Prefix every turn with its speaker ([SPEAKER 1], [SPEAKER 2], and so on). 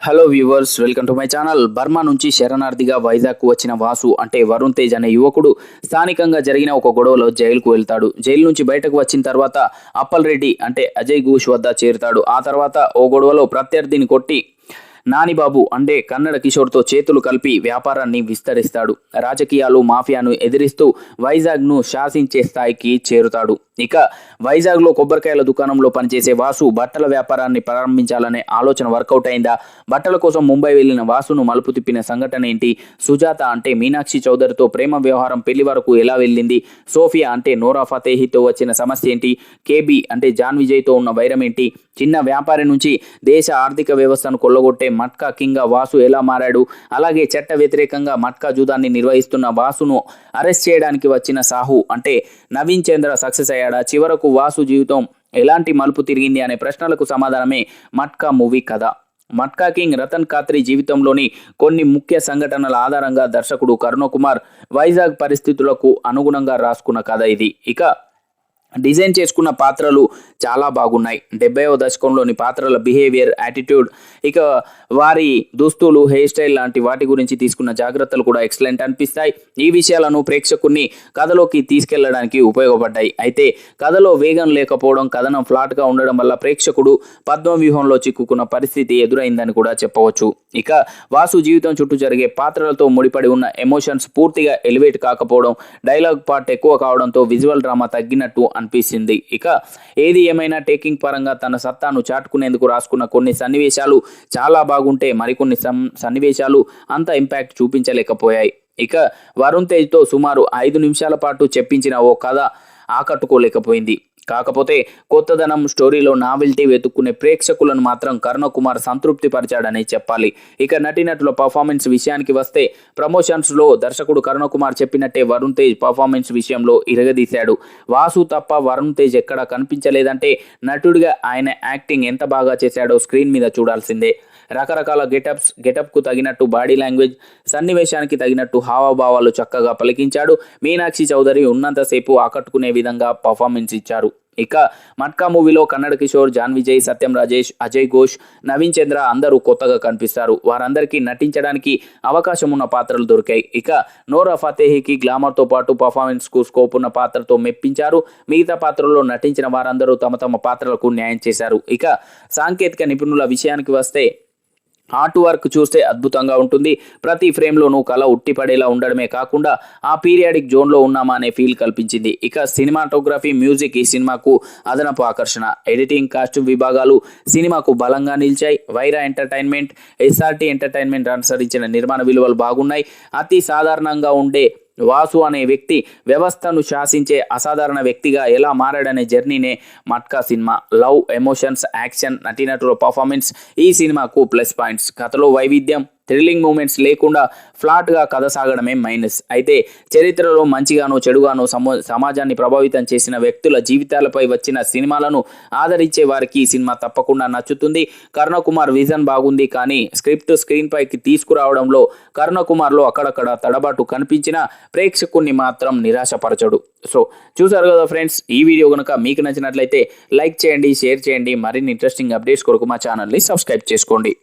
[SPEAKER 1] Hello viewers welcome to my channel Burma నుంచి శరణార్థిగా వైజాగ్కు వచ్చిన వాసు అంటే వరుణ్ తేజ్ అనే యువకుడు స్థానికంగా జరిగిన ఒక గొడవలో జైలుకు వెళ్తాడు. జైలు నుంచి బయటకు వచ్చిన తర్వాత అప్పల్ రెడ్డి అంటే అజయ్ ఘోష్ వద్ద చేరుతాడు. ఆ తర్వాత ఓ గొడవలో ప్రత్యర్థిని కొట్టి నానిబాబు అంటే కన్నడ కిషోర్తో చేతులు కలిపి వ్యాపారాన్ని విస్తరిస్తాడు. రాజకీయాలు మాఫియాను ఎదిరిస్తూ వైజాగ్ను శాసించే స్థాయికి చేరుతాడు. ఇక వైజాగ్లో కొబ్బరికాయల దుకాణంలో పనిచేసే వాసు బట్టల వ్యాపారాన్ని ప్రారంభించాలనే ఆలోచన వర్కౌట్ అయిందా? బట్టల కోసం ముంబై వెళ్ళిన వాసును మలుపు తిప్పిన సంఘటన ఏంటి? సుజాత అంటే మీనాక్షి చౌదరితో ప్రేమ వ్యవహారం పెళ్ళి వరకు ఎలా వెళ్ళింది? సోఫియా అంటే నోరా ఫతేహితో వచ్చిన సమస్య ఏంటి? కేబీ అంటే జాన్ విజయ్తో ఉన్న వైరం ఏంటి? చిన్న వ్యాపారి నుంచి దేశ ఆర్థిక వ్యవస్థను కొల్లగొట్టే మట్కా కింగ్గా వాసు ఎలా మారాడు? అలాగే చట్ట వ్యతిరేకంగా మట్కా జూదాన్ని నిర్వహిస్తున్న వాసును అరెస్ట్ చేయడానికి వచ్చిన సాహు అంటే నవీన్ చంద్ర సక్సెస్ అయ్యాడు. చివరకు వాసు జీవితం ఎలాంటి మలుపు తిరిగింది? అనే ప్రశ్నలకు సమాధానమే మట్కా మూవీ కథ. మట్కా కింగ్ రతన్ ఖాత్రి జీవితంలోని కొన్ని ముఖ్య సంఘటనల ఆధారంగా దర్శకుడు కరుణకుమార్ వైజాగ్ పరిస్థితులకు అనుగుణంగా రాసుకున్న కథ ఇది. ఇక డిజైన్ చేసుకున్న పాత్రలు చాలా బాగున్నాయి. డెబ్బైవ దశకంలోని పాత్రల బిహేవియర్ యాటిట్యూడ్ ఇక వారి దుస్తులు హెయిర్ స్టైల్ లాంటి వాటి గురించి తీసుకున్న జాగ్రత్తలు కూడా ఎక్సలెంట్ అనిపిస్తాయి. ఈ విషయాలను ప్రేక్షకుని కథలోకి తీసుకెళ్ళడానికి ఉపయోగపడ్డాయి. అయితే కథలో వేగం లేకపోవడం కథనం ఫ్లాట్గా ఉండడం వల్ల ప్రేక్షకుడు పద్మ వ్యూహంలో చిక్కుకున్న పరిస్థితి ఎదురైందని కూడా చెప్పవచ్చు. ఇక వాసు జీవితం చుట్టూ జరిగే పాత్రలతో ముడిపడి ఉన్న ఎమోషన్స్ పూర్తిగా ఎలివేట్ కాకపోవడం డైలాగ్ పార్ట్ ఎక్కువ కావడంతో విజువల్ డ్రామా తగ్గినట్టు అనిపిస్తుంది. ఇక ఏది ఏమైనా టేకింగ్ పరంగా తన సత్తాను చాటుకునేందుకు రాసుకున్న కొన్ని సన్నివేశాలు చాలా బాగుంటే మరికొన్ని సం- సన్నివేశాలు అంత ఇంపాక్ట్ చూపించలేకపోయాయి. ఇక వరుణ్ తేజ్తో సుమారు ఐదు నిమిషాల పాటు చెప్పించిన ఓ కథ ఆకట్టుకోలేకపోయింది. కాకపోతే కొత్తదనం స్టోరీలో నావెల్టీ వెతుక్కునే ప్రేక్షకులను మాత్రం కరుణకుమార్ సంతృప్తి పరిచాడని చెప్పాలి. ఇక నటీనటుల పర్ఫార్మెన్స్ విషయానికి వస్తే ప్రమోషన్స్లో దర్శకుడు కరుణకుమార్ చెప్పినట్టే వరుణ్ తేజ్ పర్ఫార్మెన్స్ విషయంలో ఇరగదీశాడు. వాసు తప్ప వరుణ్ తేజ్ ఎక్కడా కనిపించలేదంటే నటుడిగా ఆయన యాక్టింగ్ ఎంత బాగా చేశాడో స్క్రీన్ మీద చూడాల్సిందే. రకరకాల గెటప్స్ గెటప్కు తగినట్టు బాడీ లాంగ్వేజ్ సన్నివేశానికి తగినట్టు హావభావాలు చక్కగా పలికించాడు. మీనాక్షి చౌదరి ఉన్నంతసేపు ఆకట్టుకునే విధంగా పర్ఫార్మెన్స్ ఇచ్చారు. ఇక మట్కా మూవీలో కన్నడ కిషోర్ జాన్ విజయ్ సత్యం రాజేష్ అజయ్ ఘోష్ నవీన్ చంద్ర అందరూ కొత్తగా కనిపిస్తారు. వారందరికీ నటించడానికి అవకాశం ఉన్న పాత్రలు దొరికాయి. ఇక నోరా ఫతేహికి గ్లామర్తో పాటు పర్ఫార్మెన్స్కు స్కోప్ ఉన్న పాత్రతో మెప్పించారు. మిగతా పాత్రల్లో నటించిన వారందరూ తమ తమ పాత్రలకు న్యాయం చేశారు. ఇక సాంకేతిక నిపుణుల విషయానికి వస్తే ఆర్ట్ వర్క్ చూస్తే అద్భుతంగా ఉంటుంది. ప్రతి ఫ్రేమ్లోనూ కళ ఉట్టిపడేలా ఉండడమే కాకుండా ఆ పీరియాడిక్ జోన్లో ఉన్నామా అనే ఫీల్ కల్పించింది. ఇక సినిమాటోగ్రఫీ మ్యూజిక్ ఈ సినిమాకు అదనపు ఆకర్షణ. ఎడిటింగ్ కాస్ట్యూమ్ విభాగాలు సినిమాకు బలంగా నిలిచాయి. వైరా ఎంటర్టైన్మెంట్ ఎస్ఆర్టీ ఎంటర్టైన్మెంట్ అనుసరించిన నిర్మాణ విలువలు బాగున్నాయి. అతి సాధారణంగా ఉండే వాసు అనే వ్యక్తి వ్యవస్థను శాసించే అసాధారణ వ్యక్తిగా ఎలా మారాడనే జర్నీనే Matka cinema. Love emotions action నటీనటుల పర్ఫార్మెన్స్ ఈ సినిమాకు ప్లస్ పాయింట్స్. కథలో వైవిధ్యం థ్రిల్లింగ్ మూమెంట్స్ లేకుండా ఫ్లాట్గా కథ సాగడమే మైనస్. అయితే చరిత్రలో మంచిగానో చెడుగానో సమాజాన్ని ప్రభావితం చేసిన వ్యక్తుల జీవితాలపై వచ్చిన సినిమాలను ఆదరించే వారికి ఈ సినిమా తప్పకుండా నచ్చుతుంది. కరుణకుమార్ విజన్ బాగుంది కానీ స్క్రిప్ట్ స్క్రీన్ పైకి తీసుకురావడంలో కరుణకుమార్లో అక్కడక్కడ తడబాటు కనిపించిన ప్రేక్షకుణ్ణి మాత్రం నిరాశపరచడు. సో చూసారు కదా ఫ్రెండ్స్ ఈ వీడియో కనుక మీకు నచ్చినట్లయితే లైక్ చేయండి షేర్ చేయండి. మరిన్ని ఇంట్రెస్టింగ్ అప్డేట్స్ కొరకు మా ఛానల్ని సబ్స్క్రైబ్ చేసుకోండి.